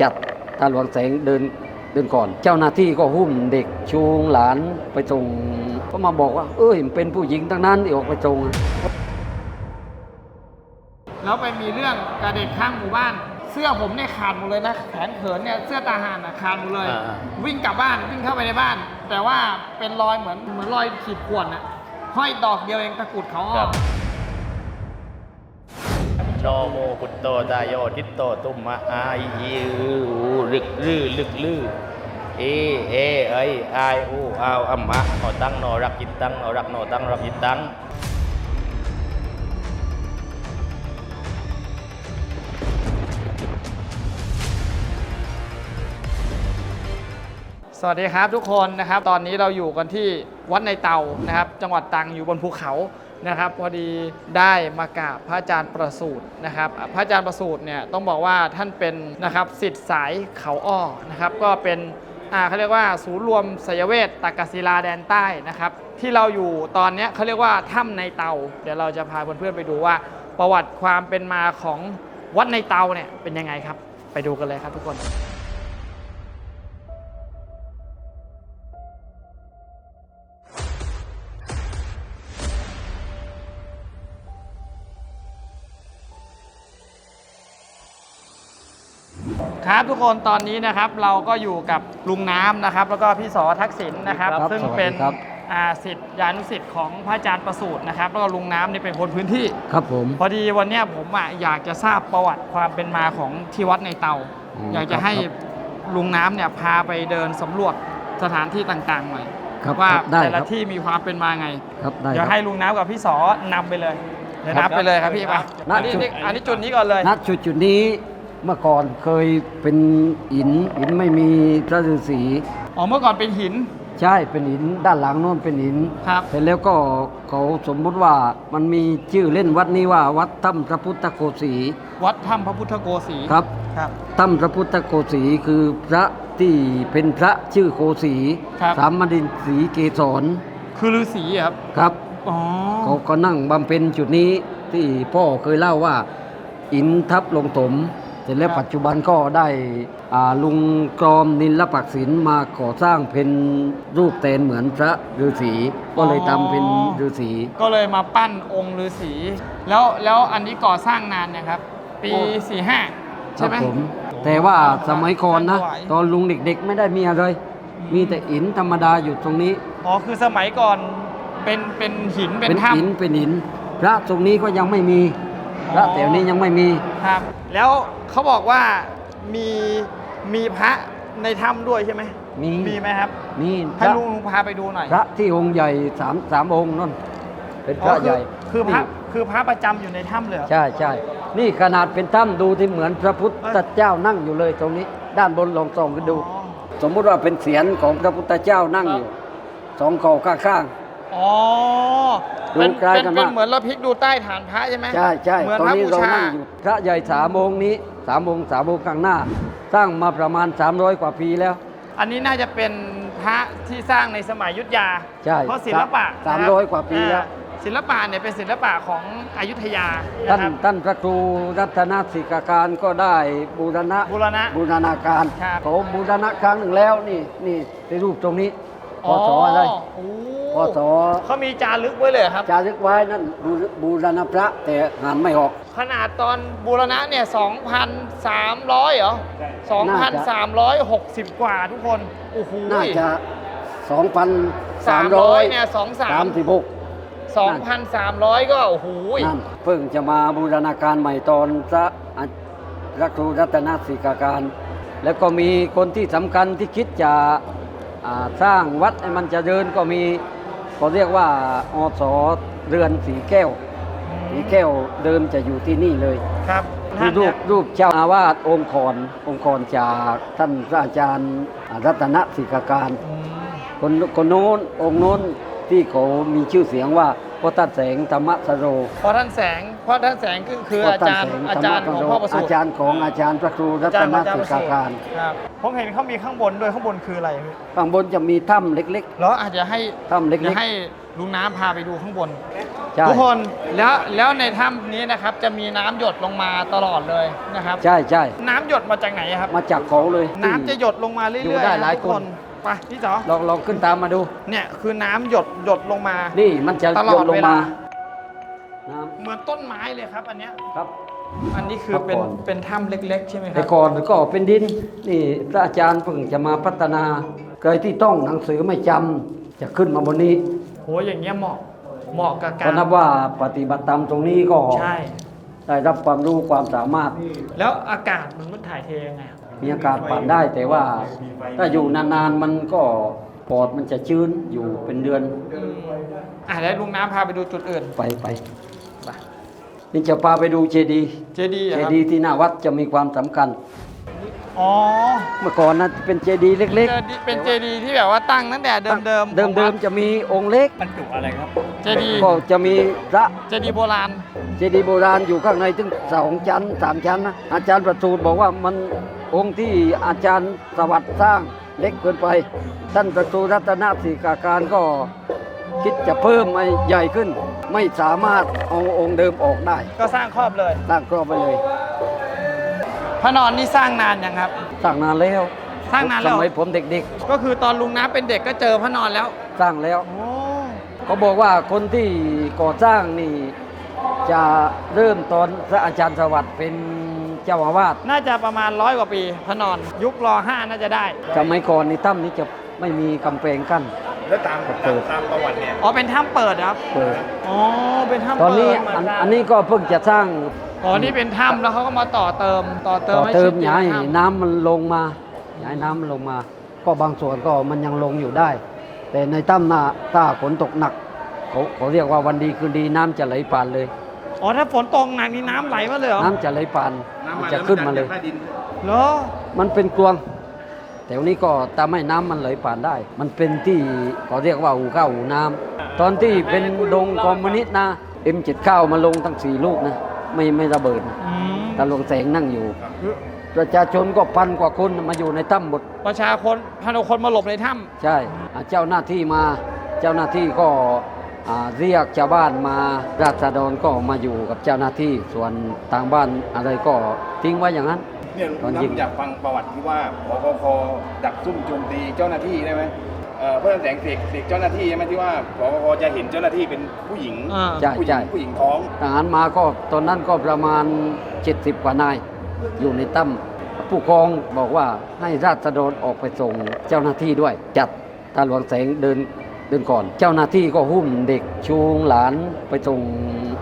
จัดตาหลวงแสงเดินเดินก่อน เจ้าหน้าที่ก็หุ้มเด็กชูงหลานไปตรงก็มาบอกว่า เอ้ยเป็นผู้หญิงทั้งนั้นที่ออกไปตรงแล้วไปมีเรื่องกับเด็กข้างหมู่บ้าน เสื้อผมเนี่ยขาดหมดเลยนะแขนเขินเนี่ยเสื้อตาหานอะขาดหมดเลย อ่า วิ่งกลับบ้านวิ่งเข้าไปในบ้าน แต่ว่าเป็นรอยเหมือนเหมือนรอยขีดข่วนอะห้อยดอกเดียวเองตะกรุดเขาอครัอบก โนโมพุตโตตายโยทิตโตตุมมะอาอีอืออูลึกลือลึกลือเอเอไอไออูอาวอัมมะโนตั้งโนรักจิตตั้งโนรักโนตั้งรักจิตตั้งสวัสดีครับทุกคนนะครับ ตอนนี้เราอยู่กันที่วัดในเตานะครับ จังหวัดตรังอยู่บนภูเขา นะครับพอดีได้มากราบพระอาจารย์ประสูตรนะครับพระอาจารย์ประสูตรเนี่ยต้องบอกว่าท่านเป็นนะครับสิทธิ์สายเขาอ้อนะครับก็เป็นอ่าเขาเรียกว่าศูนย์รวมสยเวทตากศิลาแดนใต้นะครับที่เราอยู่ตอนนี้เขาเรียกว่าถ้ำในเตา เดี๋ยวเราจะพาเพื่อนๆไปดูว่า ประวัติความเป็นมาของวัดในเตาเนี่ยเป็นยังไงครับ ไปดูกันเลยครับทุกคน ครับทุกคนตอนนี้นะครับเราก็อยู่กับลุงน้ำนะครับ แล้วก็พี่สอทักษิณนะครับ ครับซึ่งสวัสดีเป็นครับอ่าสิทธิ์ยานุสิทธิ์ของพระอาจารย์ประสูตรนะครับ แล้วก็ลุงน้ำนี่เป็นคนพื้นที่ ครับผม พอดีวันเนี้ยผมอะอยากจะทราบประวัติความเป็นมาของที่วัดในเตา อืมอยากจะครับให้ครับลุงน้ำเนี่ยพาไปเดินสำรวจสถานที่ต่างๆหน่อยครับว่าครับได้แต่คละรับ ที่มีความเป็นมาไง ครับได้เดี๋ยวคให้รับ ลุงน้ำกับพี่สอนำไปเลยเดี๋ยวนับไปเลยครับพี่ไปนัอับนนี้จุดนี่อันนี้จุดนี้ก่อนเลย ณจุดจุดนี้ เมื่อก่อนเคยเป็นหินหินไม่มีพระฤาษีอ๋อเมื่อก่อนเป็นหิน ใช่เป็นหินด้านหลังโน้นเป็นหินครับเสร็จแล้วก็เขาสมมุติว่ามันมีชื่อเล่นวัดนี้ว่าวัดถ้ำพระพุทธโกสีวัดถ้ำพระพุทธโกสีครับครับถ้ำพระพุทธโกสีคือพระที่เป็นพระชื่อโกสีครับสามมดินสีเกศรคือฤาษีอะครับครับอ๋อเขาก็นั่งบำเพ็ญจุดนี้ที่พ่อเคยเล่าว่า อินทับลงถมเส ร็จแล้วปัจจุบันก็ได้อ่าลุงกรอมนินละปักศิลมาก่อสร้างเป็นรูปแตนเหมือนพระฤาษีก็เลยทำเป็นฤาษีก็เลยมาปั้นองค์ฤาษีแล้วแล้วอันนี้ก่อสร้างนานนะครับ ปีโอ้สี่ห้าคใช่รับไหมผมแต่ว่าสมัยก่อนนะถวายตอนลุงเด็กๆไม่ได้มีอะไรอืมมีแต่อินธรรมดาอยู่ตรงนี้อ๋อคือสมัยก่อนเป็นเป็นหินเป็นเป็นถ้หินเป็นหินพระตรงนี้ก็ยังไม่มีพระแถวนี้ยังไม่มีำครับ แล้วเขาบอกว่ามีมีพระในถ้ำด้วยใช่ไหมมี มีไหมครับมีพให้ระลุงลุงพาไปดูหน่อยพระที่องค์ใหญ่สามสามองค์นั่นเป็นพระอ๋อใหญ่คือพระนี่คือพระประจำอยู่ในถ้ำเลยเหรอ ใช่ใช่นี่ขนาดเป็นถ้ำดูที่เหมือนพระพุทธเจ้านั่งอยู่เลยตรงนี้ ด้านบนลองส่องกันดู อ๋อ สมมุติว่าเป็นเสียนของพระพุทธเจ้านั่งอยู่สองเข่าข้างอ๋อ ดูเป็นคล้ายเป็นกันเป็นมากเหมือนเราพลิกดูใต้ฐานพระใช่ไหมๆใช่ใช่เหมือนตอนพระนี้บูเราชานั่งอยู่พระใหญ่สามองค์นี้สามองค์สามองค์ข้างหน้า สร้างมาประมาณ 300 กว่าปีแล้ว อันนี้น่าจะเป็นพระที่สร้างในสมัยอยุทธยา ใช่เพราะศิลปะสามนะคบร้อยกว่าปีแล้ว อ่าศิลปะเนี่ยเป็นศิลปะของอยุธยาท่านะนครับ ท่านพระครูรัตนศิกาการก็ได้บูรณะบูรณะบูรณาการครับ เขาบูรณะครั้งหนึ่งแล้วนี่นี่ในรูปตรงนี้ พศอะไรโอ้พศเขามีจารึกไว้เลยเหรอครับ จารึกไว้นั่นบูรบูรณะพระแต่งานไม่ออก ขนาดตอนบูรณะเนี่ย2,300เหรอ2,360 กว่าทุกคนโอ้โหน่าจะ300เนี่ย2,336 23 2,300 ก็โอ้โหนั่นเพิ่งจะมาบูรณาการใหม่ตอนพระอาพระครูรัตนศิกาการ แล้วก็มีคนที่สำคัญที่คิดจะอ่า สร้างวัดให้มันเจริญก็มีเขาเรียกว่าอสเรือนสีแก้ว สีแก้วเดิมจะอยู่ที่นี่เลยครับคือท่านรูเนี่ปยรูปเจ้าอาวาสองค์กรองค์กรจากท่านพระอาจารย์รัตนศิกาการอืมคนคนโน้นองค์โน้นที่เขามีชื่อเสียงว่า พ่อท่านแสงธรรมสโรเพราะท่านแสงเพราะท่านแสงคือคือพ่อาท่นจารย์แสงอาจารย์ของพ่อประสูอาติจารย์ของอาจารย์พระครูรัอาตจารย์นอาจารย์สิประกาสูติการครับผมเห็นเขามีข้างบนด้วยข้างบนคืออะไรพี่ข้างบนจะมีถ้ำเล็ก แล้วอาจจะให้ถ้ำเล็กๆ จะให้ลุงน้ำพาไปดูข้างบน ๆ ใช่ ทุกคนแล้วแล้วในถ้ำนี้นะครับจะมีน้ำหยดลงมาตลอดเลยนะครับ ใช่ใช่น้ำหยดมาจากไหนครับ มาจากเขาเลย น้ำจะหยดลงมาเรื่อยๆอยู่ได้หลายะทุกคน ไปพี่จ๋อลองลองขึ้นตามมาดู เนี่ยคือน้ำหยดหยดลงมา นี่มันจะตลหยอดดลงเวมาลาน้เหมือนต้นไม้เลยครับ อันเนี้ยำครับ อันนี้คือครับเป็นก่อนเป็นถ้ำเล็ก ๆ ใช่ไหมคแต่รับก่อนก็เป็นดิน นี่พระอาจารย์เพิ่งจะมาพัฒนาเคยที่ต้องหนังสือไม่จำจะขึ้นมาบนนี้โหอย่างเงี้ยเหมาะเหมาะกับกาก็รนับว่าปฏิบัติตามตรงนี้ก็ใช่ ได้รับความรู้ความสามารถ แล้วอากาศมันมันถ่ายเทยังไงครับ มีอากาศผ่านได้ แต่ว่าถ้าอยู่นานๆมันก็ปอดมันจะชื้นอยู่เป็นเดือนอืมอะแล้วลุงน้ำพาไปดูจุดอื่น ไปไปไป นี่จะพาไปดูเจดีย์เจดีย์เจอะครับดีย์ที่หน้าวัดจะมีความสำคัญ อ๋อเมื่อก่อนนะเป็นเจดีย์เล็กเจดีย์เป็นเจดีย์ที่แบบว่าตั้งตั้งแต่ๆเดิมเดิมเดิมเดิมๆจะมีองค์เล็กเจดีย์ก็จะมีพระเจดีย์โบราณ เจดีย์โบราณอยู่ข้างในถึงสองชั้นสามชั้นนะอาจารย์ประสูตรบอกว่ามัน องค์ที่อาจารย์สวัสดิ์สร้างเล็กเกินไป ท่านประสูรัตนสีกาการก็คิดจะเพิ่มให้ใหญ่ขึ้น ไม่สามารถเอาองค์เดิมออกได้ ก็สร้างครอบเลยสร้างครอบไปเลยพระนอนนี่สร้างนานยังครับ สร้างนานแล้วสร้างนานแล้วสมัยผมเด็กก็คือตอนลุงน้ำเป็นเด็กก็เจอพระนอนแล้วๆสร้างแล้วโอ้เขาบอกว่าคนที่ก่อสร้างนี่ จะเริ่มตอนพระอาจารย์สวัสดิ์เป็นเจ้าอาวาสน่าจะประมาณร้อยกว่าปีพระนอน ยุครอห้าน่าจะได้สมัยก่อนในถ้ำนี้จะไม่มีกำแพงกั้น แล้วตามเปิดตามประวัติเนี่ยอ๋อเป็นถ้ำเปิดครับเปิดอ๋อเป็นถ้ำตอนนี้เปิดอันอันนี้ก็เพิ่งจะสร้างอ๋อนี่เป็นถ้ำแล้วเขาก็มาต่อเติมต่อเติต่มอให้เติมชิดอย่าให้ถ้ำ น้ำมันลงมาอย่าให้น้ำมันลงมา ก็บางส่วนก็มันยังลงอยู่ได้ แต่ในถ้ำน่ะถ้าฝนตกหนักเขาเขาเรียกว่าวันดีคืนดีน้ำจะไหลผ่านเลย อ๋อถ้าฝนตกหนักนี่น้ำไหลมาเลยเหรอน้ำจะไหลผ่านมันจะขึ้นมาเลย ใต้ดินเหรอมันเป็นกลวง แต่วันนี้ก็ทำให้น้ำมันไหลผ่านได้ มันเป็นที่เขาเรียกว่าหูข้าวหูน้ำตอนที่เป็นดงคอมมิวนิสต์นะ M79 มาลงทั้งสี่ลูกนะ ไม่ไม่ระเบิดอืมตาหลวงแสงนั่งอยู่ ประชาชนก็พันกว่าคนมาอยู่ในถ้ำหมด ประชาชนพันกว่าคนมาหลบในถ้ใช่อ่าเจ้าหน้าที่มา เจ้าหน้าที่ก็อ่า เรียกชาวบ้านมาราษฎรก็มาอยู่กับเจ้าหน้าที่ส่วนทางบ้านอะไรก็ทิ้งไว้อย่างนั้น เนี่ยตอนยิง น้ำอยากฟังประวัติที่ว่าพกคดักซุ่มโจมตีเจ้าหน้าที่ได้ไหมเอ่อเพื่อนแสงเสกเสกเจ้าหน้าที่ใช่ไหมที่ว่าพกคจะเห็นเจ้าหน้าที่เป็นผู้หญิงำอ่า ใช่ผู้หญิงผู้หญิงท้องทหารมาก็ตอนนั้นก็ประมาณ 70 กว่านาย อยู่ในถ้ำผู้กองบอกว่าให้ราษฎรออกไปส่งเจ้าหน้าที่ด้วย จัดตาหลวงแสงเดิน เดินก่อน เจ้าหน้าที่ก็หุ้มเด็กชูงหลานไปส่ง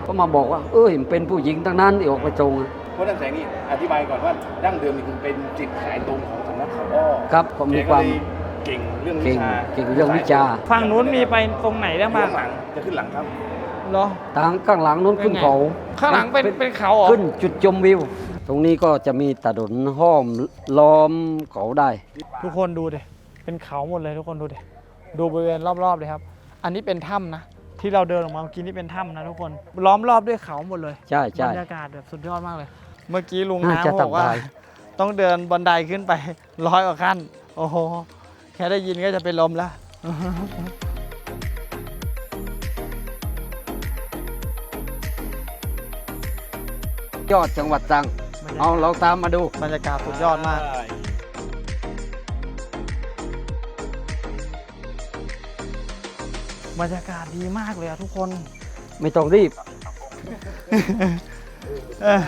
ก็มาบอกว่า เอ้ยมันเป็นผู้หญิงทั้งนั้นที่ออกไปส่งเพราะท่านแสงนี่อธิบายก่อนว่าดั้งเดิมนี่คือเป็นจิตสายตรงของสำนักเขาอ้อครับก็มีแกความเลยเก่งเรื่องวิเก่งชาเก่งเรื่องวิชาฝั่งนู้นมีไปตรงไหนได้อยู่บ้างข้างหลังจะขึ้นหลังครับเหรอ ทางข้างหลังนู้นขึ้นเขาข้างหลังเป็นเป็นเขาเหรอ ขึ้นจุดชมวิว ตรงนี้ก็จะมีถนนห้อมล้อมเขาได้ ทุกคนดูดิเป็นเขาหมดเลยทุกคนดูดิ ดูบริเวณรอบๆเลยครับ อันนี้เป็นถ้ำนะ ที่เราเดินออกมาเมื่อกี้นี่เป็นถ้ำนะทุกคน ล้อมรอบด้วยเขาหมดเลยใช่ใช่บรรยากาศแบบสุดยอดมากเลย เมื่อกี้ลุงน่าจะน้ำบอกว่า ทำได้ ต้องเดินบันไดขึ้นไป ร้อยกว่าขั้น โอ้โห แค่ได้ยินก็จะเป็นลมแล้ว ยอดจังหวัดตรัง เอาเราตามมาดู บรรยากาศสุดยอดมาก บรรยากาศดีมากเลยอะทุกคน ไม่ต้องรีบเออ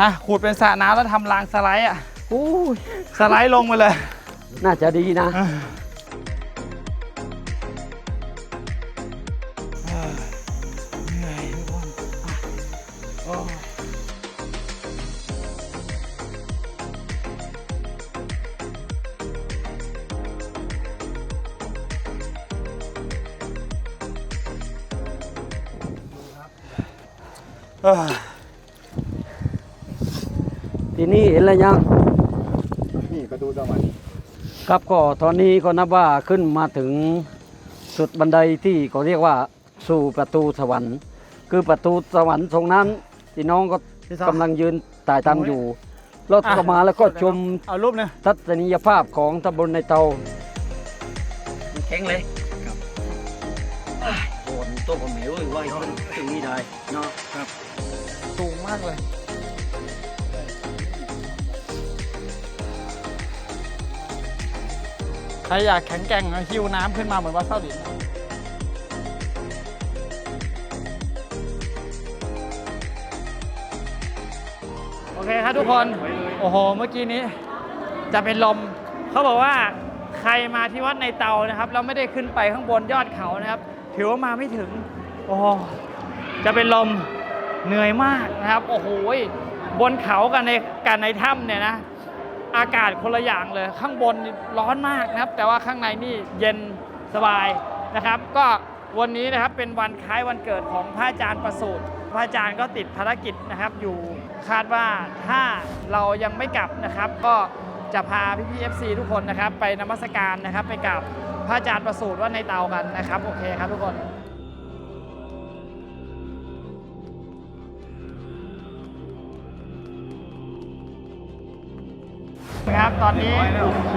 ฮะขูดเป็นสระน้ำแล้วทำรางสไลด์อะอู้ยสไลด์ลงมาเลย น่าจะดีนะ ทีนี้เห็นแล้วยังนี่ประตูสวรรค์ครับก็ตอนนี้ก็นับว่าขึ้นมาถึงสุดบันไดที่เขาเรียกว่าสู่ประตูสวรรค์ คือประตูสวรรค์ตรงนั้นที่น้องก็พี่ซอกำลังยืนตายตามอยู่รถอะก็มาแล้วก็ชมเอารูปหนึงทัศนียภาพของตำบลในเตาแข็งเลยครับโอนตัวผมเหนียวเลยว่าขึ้นถึงนี่ได้เนาะครับสูงมากเลย ใครอยากแข็งแกร่งหิวน้ำขึ้นมาเหมือนวัดเส้าดินโอเคครับทุกคน โอ้โห เมื่อกี้นี้ จะเป็นลม เขาบอกว่าใครมาที่วัดในเตานะครับแล้วไม่ได้ขึ้นไปข้างบนยอดเขานะครับ ถือว่ามาไม่ถึง โอ้โห จะเป็นลม เหนื่อยมากนะครับโอ้โหบนเขากันในกันในถ้ำเนี่ยนะอากาศคนละอย่างเลยข้างบนร้อนมากนะครับ แต่ว่าข้างในนี่เย็นสบายนะครับ ก็วันนี้นะครับเป็นวันคล้ายวันเกิดของพระอาจารย์ประสูติพระอาจารย์ก็ติดภารกิจนะครับ อยู่คาดว่าถ้าเรายังไม่กลับนะครับ ก็จะพาพี่พีเอฟซีทุกคนนะครับ ไปนมัสการนะครับ ไปกับพระอาจารย์ประสูติว่าในเตากันนะครับ โอเคครับทุกคน นะครับ ตอนนี้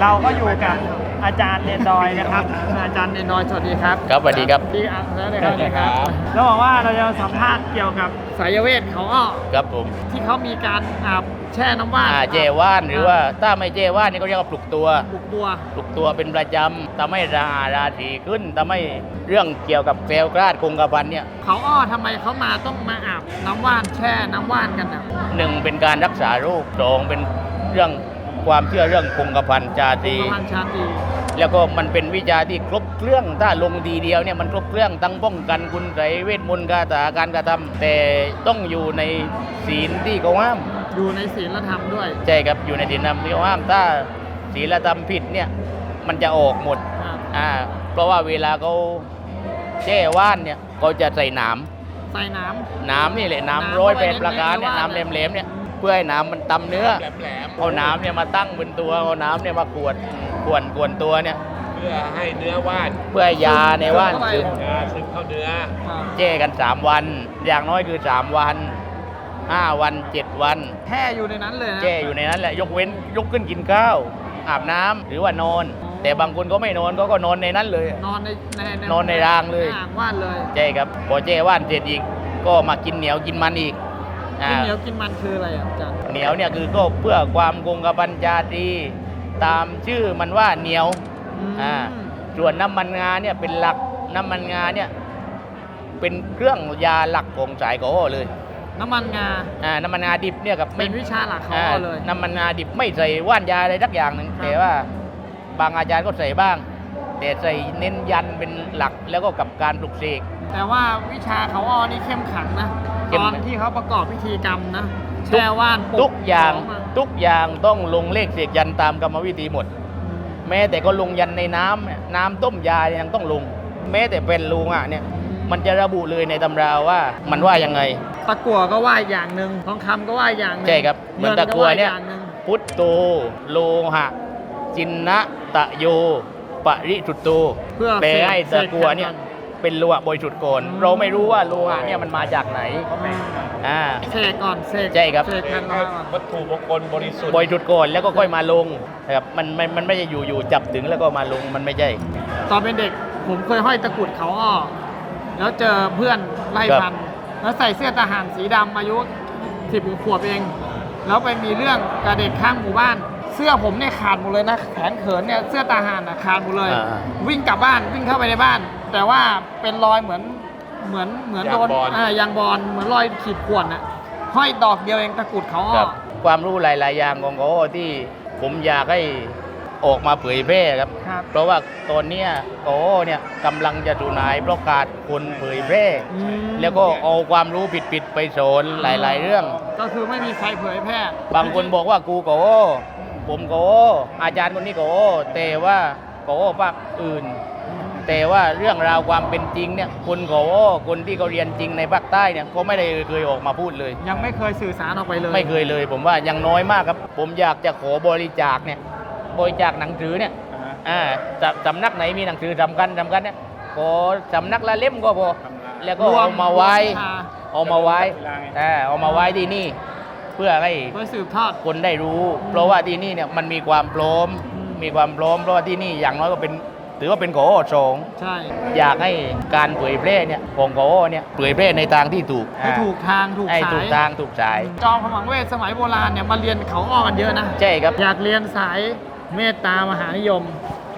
เราก็อยู่กับอาจารย์เดนดอยนะครับ อาจารย์เดนดอยสวัสดีครับครับสวัสดีครับพี่อังแล้วเลยครับสวัสดีครับแล้วบอกว่าเราจะสัมภาษณ์เกี่ยวกับสายเวทเขาอ้อครับผมที่เขามีการอาบแช่น้ำว่านอ่าเจว่านหรือว่าถ้าไม่เจว่านนี่ก็เรียกว่าปลุกตัวบุกบัวปลุกตัวเป็นประจำทำให้ราราศีขึ้นทำให้เรื่องเกี่ยวกับแฟลกราดคงกระพันเนี่ยเขาอ้อทำไมเขามาต้องมาอาบน้ำว่านแช่น้ำว่านกันนะหนึ่งเป็นการรักษาโรคสองเป็นเรื่อง ความเชื่อเรื่องคงกระพันจาตรี ประพันธ์ชาตรีแล้วก็มันเป็นวิชาที่ครบเครื่องถ้าลงทีเดียวเนี่ยมันครบเครื่องทั้งป้องกันคุณไสยเวทมนต์คาถาการกระทำแต่ต้องอยู่ในศีลที่เขาห้าม อยู่ในศีลธรรมด้วยใช่ครับอยู่ในศีลธรรมที่เขาห้ามถ้าศีลธรรมผิดเนี่ยมันจะออกหมดครับอ่าเพราะว่าเวลาเขาแช่ว่านเนี่ยเขาจะใส่หนามใส่น้หนามนี่แหละหนามหนามร้อยเอาแปไว้ดประการเนี่ยหในนามในแหลมๆเนี่ยเพื่อให้หนามมันตำเนื้อเอาหนามเนี่ยมาตั้งบนตัวเอาหนามเนี่ยมาขวดขวนขวนตัวเนี่ยเพื่อให้เนื้อว่านเพื่อให้ยาในว่านซึมยาซึมเข้าเนื้อำครับแช่กัน 3 วัน อย่างน้อยคือ 3 วัน 5 วัน 7 วันแช่อยู่ในนั้นเลยนะแช่อยู่ในนั้นแหละยกเว้นยกขึ้นกินข้าว อาบน้ำหรือว่านอนอ๋อแต่บางคนก็ไม่นอนก็ก็นอนในนั้นเลย นอนในในนอนในรางเลยอ่างว่านเลยใช่ครับพอแช่ว่านเสร็จอีกก็มากินเหนียวกินมันอีกอ่า กินเหนียวกินมันคืออะไรอะอาจารย์เหนียวเนี่ยคือก็เพื่อความคงกระพันจาตรีตามชื่อมันว่าเหนียวอ่าส่วนน้ำมันงาเนี่ยเป็นหลักน้ำมันงาเนี่ยเป็นเครื่องยาหลักของสายกอเลย น้ำมันงาอ่าน้ำมันงาดิบเนี่ยกับเป็นวิชาหลักเขาอ่าเลย น้ำมันงาดิบไม่ใส่ว่านยาอะไรสักอย่างหนึ่งครับแต่ว่าบางอาจารย์ก็ใส่บ้าง แต่ใส่เน้นยันเป็นหลักแล้วก็กับการปลุกเสกแต่ว่าวิชาเขาอ้อนี่เข้มขังนะเข้ ตมอนที่เขาประกอบพิธีกรรมนะแช่ว่านปลุทุกอย่างขมทุกอย่างต้องลงเลขเสกยันตามกรรมวิธีหมด แม้แต่ก็ลงยันในน้ำเนี่ยน้ำต้มยายังต้องลง แม้แต่เป็นลุงอะเนี่ยมันจะระบุเลยในตำราว่ามันว่ายังไง ตะกั่วก็ว่าอย่างหนึ่งทองคำก็ว่าอย่างหนึ่งใช่ครับเหมือนตะกั่วเนี่ยงิก็าอย่างหนึ่งพุทโตโลหะจินนะตะโยปริสุตโตเพื่อแปลให้ตะกัวเนี่ยสก เป็นโลหะบริสุทธิ์ก่อนเราไม่รู้ว่าโลหะเนี่ยมันมาจากไหนอ่า เสกก่อนเสกใช่ครับ เสกกันมาก่อนวัตถุมงคลบริสุทธิ์บริสุทธิ์ก่อนแล้วก็ค่อยมาลงนะครับมันมันมันไม่ใช่อยู่อยู่จับถึงแล้วก็มาลงมันไม่ใช่ ตอนเป็นเด็กผมเคยห้อยตะกรุดเขาอ้อแล้วเจอเพื่อนไล่ครับพัน แล้วใส่เสื้อทหารสีดำอายุสิบขวบเอง แล้วไปมีเรื่องกับเด็กข้างหมู่บ้าน เสื้อผมเนี่ยขาดหมดเลยนะแขนเขินเนี่ยเสื้อทหารนะขาดหมดเลย อ่าวิ่งกลับบ้านวิ่งเข้าไปในบ้าน แต่ว่าเป็นรอยเหมือนเหมือนเหมือนโดนยางบอล อ่ายางบอลเหมือนรอยขีดข่วนอะห้อยดอกเดียวเองตะกรุดเขาอ้คอรับความรู้หลาย ๆ อย่างของเขาที่ผมอยากให้ออกมาเผยแพร่ครับ ครับเพราะว่าตอนเนี้ยโอ้เนี่ยกำลังจะสูญหายเพราะขาดคนเผยแพร่ อืม แล้วก็เอาความรู้ผิด ๆ ไปสอนหลาย ๆ เรื่อง ก็คือไม่มีใครเผยแพร่บางคนบอกว่ากูโก ผมโกอาจารย์คนนี้โกแต่ว่าโกภาคอื่น แต่ว่าเรื่องราวความเป็นจริงเนี่ยคนโกคนที่เขาเรียนจริงในภาคใต้เนี่ยก็ไม่ได้เคยออกมาพูดเลย ยังไม่เคยสื่อสารออกไปเลย ไม่เคยเลย ผมว่ายังน้อยมากครับ ผมอยากจะขอบริจาคเนี่ยบริจาคหนังสือเนี่ยอ่าสำสำนักไหนมีหนังสือสำคัญสำคัญเนี่ยขอสำนักละเล่มก็พอแล้วก็รวมเอามาไว้รวมชาเอามาไว้ เออเอามาไว้ที่นี่ เพื่อให้ไว้สืบทอด คนได้รู้ เพราะว่าที่นี่เนี่ยมันมีความพร้อมอืมมีความพร้อมเพราะว่าที่นี่อย่างน้อยก็เป็นถือว่าเป็นขอสองใช่ อยากให้การเผยแพร่เนี่ยของขอเนี่ยเผยแพร่ในทางที่ถูกให้ถูกทางถูกให้สาถูกยทางถูกสาย จอมขมังเวทสมัยโบราณเนี่ยมาเรียนเขาอ้อกันเยอะนะ ใช่ครับ อยากเรียนสายเมตตามหานิยม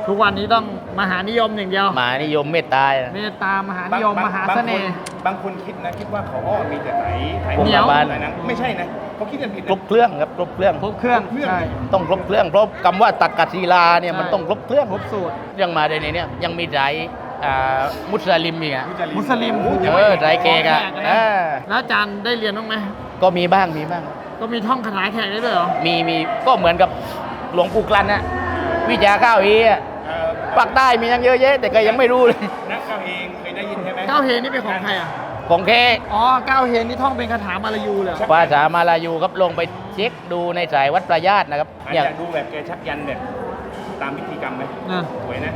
ทุกวันนี้ต้องมหานิยมอย่างเดียวหมานิยมเมตตา เมตตามหานิยมมหาเสน่ห์บางคนคิดนะคิดว่าเขาอ้อมีแต่ไหนไหนเหนียว ไหนนะไม่ใช่นะเขาคิดกันผิดครบเครื่องครับครบเครื่อง ครบเครื่องเครื่อง ใช่ ต้องครบเครื่องเพราะคำว่าตักกศิลาเนี่ยใช่ มันต้องครบเครื่องครบสูตร ยังมาในนี้เนี่ยยังมีสายอ่ามุสลิมอีกอะมุสลิมเออสายเกกอะแขกนะ เออแล้วอาจารย์ได้เรียนบ้างไหมก็มีบ้างมีบ้าง ก็มีท่องคาถาแขกได้ด้วยเหรอมีมีก็เหมือนกับหลวงปู่กลันน่ะวิชาข้าวเอีอะ ปักใต้มียังเยอะแยะแต่ก็ยังไม่รู้เลย นักเก้าเองเคยได้ยินใช่ไหมเก้าเฮนนี่เป็นของใครอะ ของแค่อ๋อเก้าเฮนนี่ท่องเป็นคาถามาลายูเลยเหรอภาษามาลายูครับลงไปเช็คดูในสายวัดประญาตนะครับอาอย่างจารย์ดูแบบแกชักยันเนี่ยตามพิธีกรรมไหมนะสวยนะ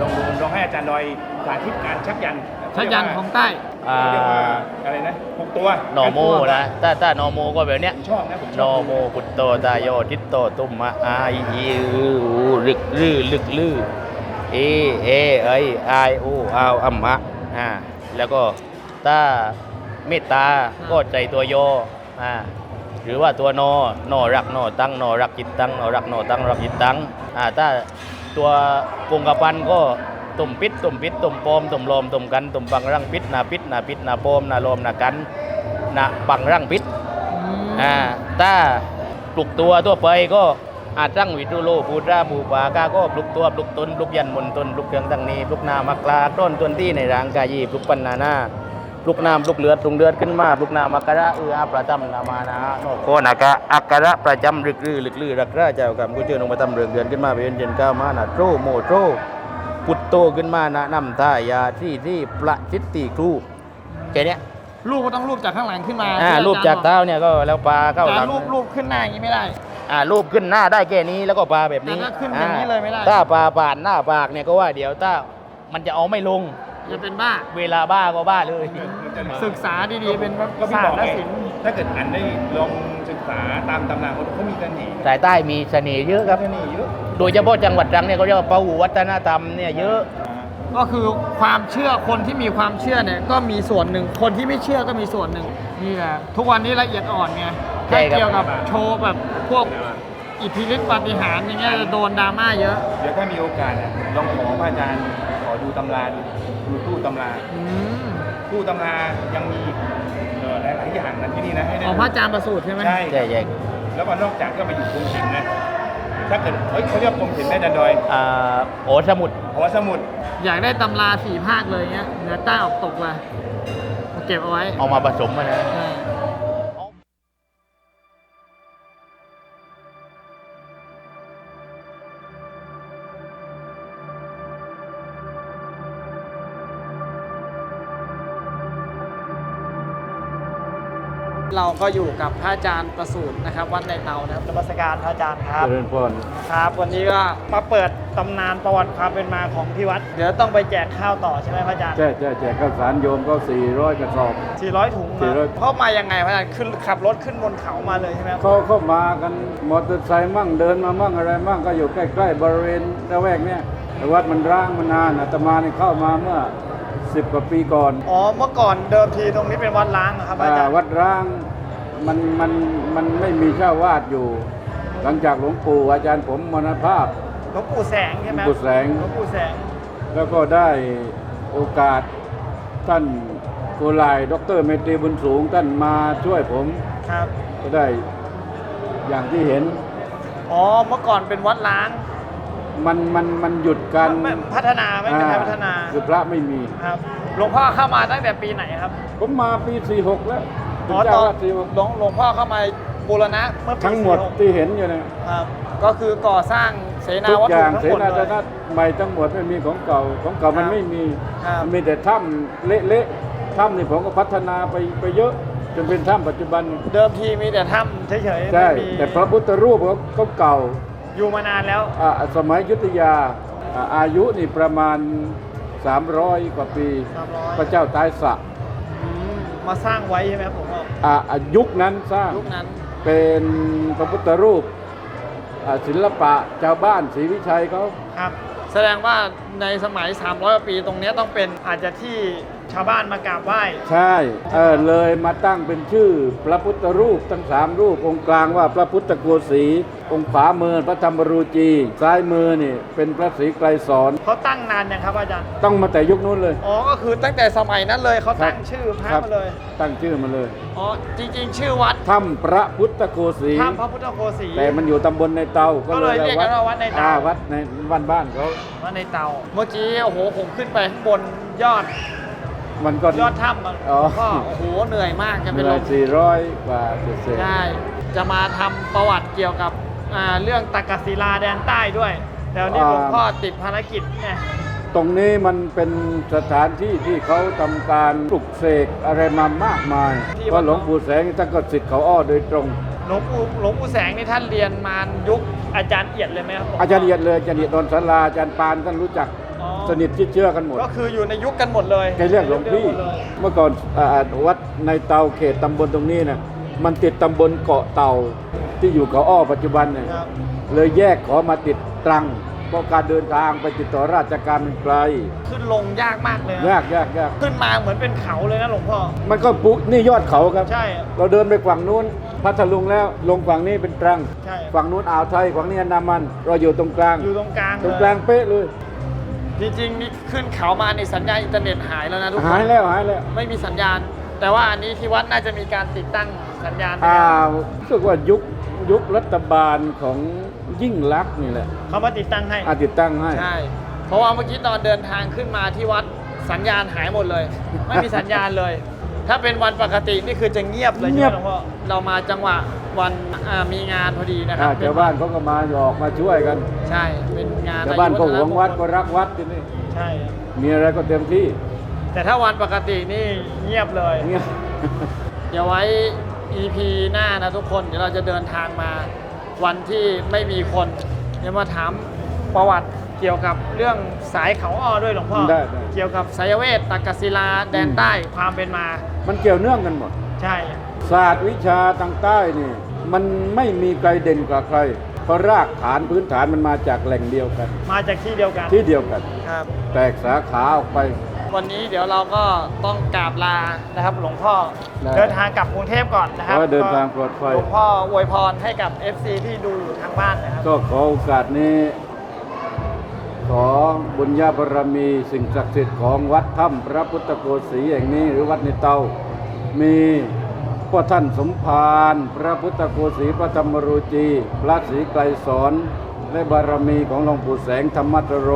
ลองดูลองให้อาจารย์ดอยสาธิตการชักยันชักยันของใต้ อ่าเรียกว่าอะไรนะหกตัวนอโมนะถ้าถ้านอโมก็แบบเนี้ย ผมชอบนะผมชนออบโมพุตโตตายโยทิตโตตุมมะอาอีอืออูลึกลื่อลึกลื่อเอเอเอยไออูอาวอัมมะอ่าแล้วก็ถ้าเมตตาก็ใจตัวโยอ่าหรือว่าตัวนอนอรักนอตั้งนอรักจิตตั้งนอรักนอตั้งรักจิตตั้งอ่าถ้าตัวกงกระพันก็ ตุ่มปิดตุ่มปิดตุ่มปอมตุ่มลมตุ่มกันตุ่มปังรังปิดนาปิดนาปิดนาปอมนาลมนากันนาปังรังปิดอ่าถ้าปลุกตัวทั่วไปก็อาจตั้งวิทุโลปูราปูปากาก็ปลุกตัวปลุกตนปลุกยันมนตนปลุกเครื่องตั้งนี้ปลุกนามักลาต้นต้นที่ในร่างกายปลุกปันนานาปลุกน้ำปลุกเลือดปลุกเลือดขึ้นมาปลุกนามักกะระเอืออาประจำนามานะโนโคนักะอักกะระประจำลึกลือลึกลือรักราเจ้ากรรมกูเจอลงมาทำเรืองเดือนขึ้นมาเป็นเย็นก้าวมานะโตโมโต ปุตโตขึ้นมานะนำท่ายาที่ที่ประชิตติครูแค่เนี้ยรูปก็ต้องรูปจากข้างหลังขึ้นมาอ่าที่อรูปจากบอเท้าเนี่ยก็แล้วปลาเข้าหแต่ลังรูปรูปขึ้นหน้าอย่างนี้ไม่ได้อ่ารูปขึ้นหน้าได้แค่นี้แล้วก็ปลาแบบนี้แต่ถ้าขึ้นอย่างนี้เลยไม่ได้ถ้าปลาป่านหน้าปากเนี่ยก็ว่าเดี๋ยวถ้ามันจะเอาไม่ลงจะเป็นบ้า เวลาบ้าก็บ้าเลย ศึกษาดีๆ เป็นก็พี่ศาบสอตกร์และไงศิลป์ถ้าเกิดอันได้ลองศึกษาตามตำราเขาเขามีกันหนีสายใต้มีเสน่ห์เยอะครับกันหนีเยอะโดยเฉพาะจังหวัดตรังเนี่ยเขาเรียกว่าปะหูวัฒนธรรมเนี่ยเยอะ ก็คือความเชื่อคนที่มีความเชื่อเนี่ยก็มีส่วนหนึ่งคนที่ไม่เชื่อก็มีส่วนหนึ่งนี่แหละทุกวันนี้ละเอียดอ่อนไงใช่ถ้าครับ เกี่ยวกับโชว์แบบพวกอิทธิฤทธิปาฏิหาริย์อย่างเงี้ยจะโดนดราม่าเยอะเดี๋ยวถ้ามีโอกาสเนี่ยลองขอพระอาจารย์ขอดูตำราดูดูตู้ตำรา อืมตู้ตำรายังมีเอ่อหลายๆอย่างนะที่นี่นะให้ได้ของพระอาจารย์ประสูติใช่ไหม ใช่ ใช่ใช่ แล้วก็นอกจากก็ไปอยู่กรมศิลป์นะ ถ้าเกิดเฮ้ยเขาเรียกกรมศิลป์แม่ดันดอยอ่าโอสมุดหอสมุดอยากได้ตำราสี่ภาคเลยเงี้ยเหนือใต้ออกตกเลยมาเก็บเอาไว้เอามาผสมมานะใช่ เราก็อยู่กับพระอาจารย์ประสูตินะครับ วัดในเตานะครับนมัสการพระอาจารย์ครับเจริญพรครับ วันนี้ก็มาเปิดตำนานประวัติความเป็นมาของที่วัด เดี๋ยวต้องไปแจกข้าวต่อใช่ไหมพระอาจารย์ใช่ใช่แจกข้าวสารโยมก็ 400 กระสอบ 400 ถุง400เข้ามายังไงพระอาจารย์ขึ้นขับรถขึ้นบนเขามาเลยใช่ไหมครับเขาเข้ามากันมอเตอร์ไซค์มั่งเดินมามั่งอะไรมั่งก็อยู่ใกล้ๆบริเวณระแวกเนี้ยแต่วัดมันร้างมานานอาตมานี่เข้ามาเมื่อ 10 กว่าปีก่อนอ๋อเมื่อก่อนเดิมทีตรงนี้เป็นวัดล้างเหรอครับพระอาจารอ่าย์วัดร้างมันมันมันไม่มีเจ้าวาดอยู่ หลังจากหลวงปู่อาจารย์ผมมรณภาพหลวงปู่แสงใช่ไหมหลวงปู่แสง หลวงปู่แสงแล้วก็ได้โอกาสท่านโกลายดรเมตรีบุญสูงท่านมาช่วยผมครับก็ได้อย่างที่เห็น อ๋อเมื่อก่อนเป็นวัดล้าง มันมันมันหยุดการไม่พัฒนาไม่เป็นการพัฒนาอ่คือพระไม่มีครับหลวงพ่อเข้ามาตั้งแต่ปีไหนครับ ผมมาปี 46 แล้วเป็นอ๋อเจ้าตอนวัดสี่หกหลวงหลวงพ่อเข้ามาบูรณะเมื่อปีทั้งหมด46ที่เห็นอยู่เนยครับก็คือก่อสร้างเสนาทุกวัตอถุย่างทั้งเสหมดนาเลสยนะใหม่ทั้งหมดไม่มีของเก่าของเก่ามันครับไม่มีครับมีแต่ถ้ำเละๆถ้ำนี่ผมก็พัฒนาไปไปเยอะจนเป็นถ้ำปัจจุบัน เดิมทีมีแต่ถ้ำเฉยๆใช่ไม่มีแต่พระพุทธรูปเขาเขาเก่า อยู่มานานแล้ว อ่าสมัยอยุทธยาอ่าอายุนี่ประมาณ 300 กว่าปี 300 พระเจ้าตายสระอมาสร้างไว้ใช่ไหมครับผมว่าอ่าอ่ายุคนั้นสร้างยุคนั้นเป็นพระพุทธรูปอ่าศิลปะชาวบ้านศรีวิชัยเขา ครับ แสดงว่าในสมัย 300กว่าปีตรงเนี้ยต้องเป็นอาจจะที่ ชาวบ้านมากราบไหว้ ใช่เออเลยมาตั้งเป็นชื่อ พระพุทธรูปทั้งสามรูปองค์กลางว่าพระพุทธโกสีองค์ขวามือพระธรรมรูจี ซ้ายมือนี่เป็นพระศรีไกรสอนเขาตั้งนานยังครับอาจารย์ ต้องมาแต่ยุคนู้นเลย อ๋อ ก็คือตั้งแต่สมัยนั้นเลยเขาตั้งครับชื่อพระครับมาเลย ตั้งชื่อมาเลย อ๋อ จริงๆ ชื่อวัดถ้ำพระพุทธโกสีถ้ำพระพุทธโคสีแต่มันอยู่ตำบลในเตา ก็เลยเรียกกันว่าวัดในเตาอ่วัดในบ้านบ้านเขาวัดในเตา เมื่อกี้โอ้โหผมขึ้นไปข้างบนยอด มันก็ ยอดถ้ำมันอ๋อ ก็โอ้โหเหนื่อยมากจะเหเป็นนื่ลอยมสี่ร้อยกว่าเศษๆใช่จะมาทำประวัติเกี่ยวกับอ่าเรื่องตักกศิลาแดนใต้ด้วย แต่วันนี้หลวงพ่อติดภารกิจเนี่ยตรงนี้มันเป็นสถานที่ที่เขาทำการปลุกเสกอะไรมามากมายที่เพราะหลวงปู่แสงนี่ท่านก็สิทธิ์เขาอ้อโดยตรง หลวงปู่หลวงปู่แสงนี่ท่านเรียนมายุคอาจารย์เอียดเลยไหมครับผมอาจารย์เอียดเลยอาจารย์เอียดดอนสาราอาจารย์ปานท่านรู้จักอ๋อ สนิทชิดเชื่อกันหมดก็คืออยู่ในยุคกันหมดเลยแกเรียกหลวงพี่ยุคเดียวหมดเลยเมื่อก่อนอ่าวัดในเตาเขตตำบลตรงนี้นะมันติดตำบลเกาะเต่าที่อยู่เขาอ้อปัจจุบันเนี่ยครับเลยแยกขอมาติดตรังเพราะการเดินทางไปติดต่อราชการมันไกลขึ้นลงยากมากเลยนะยากยากยากขึ้นมาเหมือนเป็นเขาเลยนะหลวงพ่อมันก็ปุนี่ยอดเขาครับใช่เราเดินไปฝั่งนู้นพัทลุงแล้วลงฝั่งนี้เป็นตรังใช่ฝั่งนู้นอ่าวไทยฝั่งนี้อันดามัน เราอยู่ตรงกลางอยู่ตรงกลางตรงกลางเป๊ะเลย จริงๆนี่ขึ้นเขามาในสัญญาณอินเทอร์เน็ตหายแล้วนะทุกคนหายแล้วหายแล้วไม่มีสัญญาณ แต่ว่าอันนี้ที่วัดน่าจะมีการติดตั้งสัญญาณอ่ารู้สึกว่ายุคยุครัฐบาลของยิ่งลักษณ์นี่แหละเขามาติดตั้งให้ อาติดตั้งให้ ใช่ เพราะว่าเมื่อกี้ตอนเดินทางขึ้นมาที่วัดสัญญาณหายหมดเลย ไม่มีสัญญาณเลย ถ้าเป็นวันปกตินี่คือจะเงียบเลยใช่ไหมหลวงพ่อเรามาจังหวะวันอ่ามีงานพอดีนะครัอ่าบชาวบ้านเขาก็มาออกมาช่วยกันใช่เป็นงานชาวบ้านก็หวงวัดก็อายุรักวัดที่นี่ใช่มีอะไรก็เต็มที่แต่ถ้าวันปกตินี่เงียบเลย เนี่ย เดี๋ยวไว้ EP หน้านะทุกคน เดี๋ยวเราจะเดินทางมาวันที่ไม่มีคน เดี๋ยวมาถามประวัติ เกี่ยวกับเรื่องสายเขาอ้อด้วยหลวงพ่อ ได้ได้ เกี่ยวกับสายเวทตักกศิลาแดนใต้ความเป็นมา มันเกี่ยวเนื่องกันหมด ใช่ ศาสตร์วิชาทางใต้นี่มันไม่มีใครเด่นกว่าใคร เพราะรากฐานพื้นฐานมันมาจากแหล่งเดียวกัน มาจากที่เดียวกันที่เดียวกัน ครับ แตกสาขาออกไป วันนี้เดี๋ยวเราก็ต้องกราบลานะครับหลวงพ่อได้เดินทางกลับกรุงเทพก่อนนะครับขอให้เดินทางปลอดภัย หลวงพ่ออวยพรให้กับ FC ที่ดูอยู่ทางบ้านนะครับ ก็ขอโอกาสนี้ ของบุญญาบารมี สิ่งศักดิ์สิทธิ์ของวัดถ้ำพระพุทธโกศีแห่งนี้หรือวัดในเตา มีพ่อท่านสมภารพระพุทธโกศีพระธรรมรูจี พระศรีไกรสอนและบารมีของหลวงปู่แสงธรรมัตโร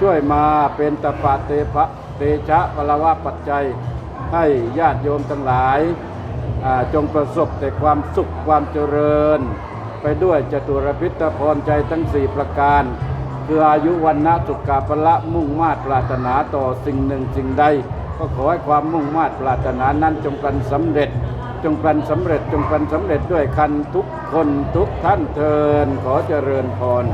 ช่วยมาเป็นตปะเตพะเตชะพลวะปัจจัย ให้ญาติโยมทั้งหลายาจงประสบแต่ความสุขความเจริญ ไปด้วยจตุรพิทพรใจทั้งสี่ประการ คืออายุวันนะสุกาพละมุ่งมาตปรารถนาต่อสิ่งหนึ่งสิ่งใด ก็ขอให้ความมุ่งมาตปรารถนานั้นจงกันสำเร็จ จงกันสำเร็จจงกันสำเร็จด้วยคันทุกคนทุกท่านเทินขอเจริญพร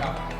จับ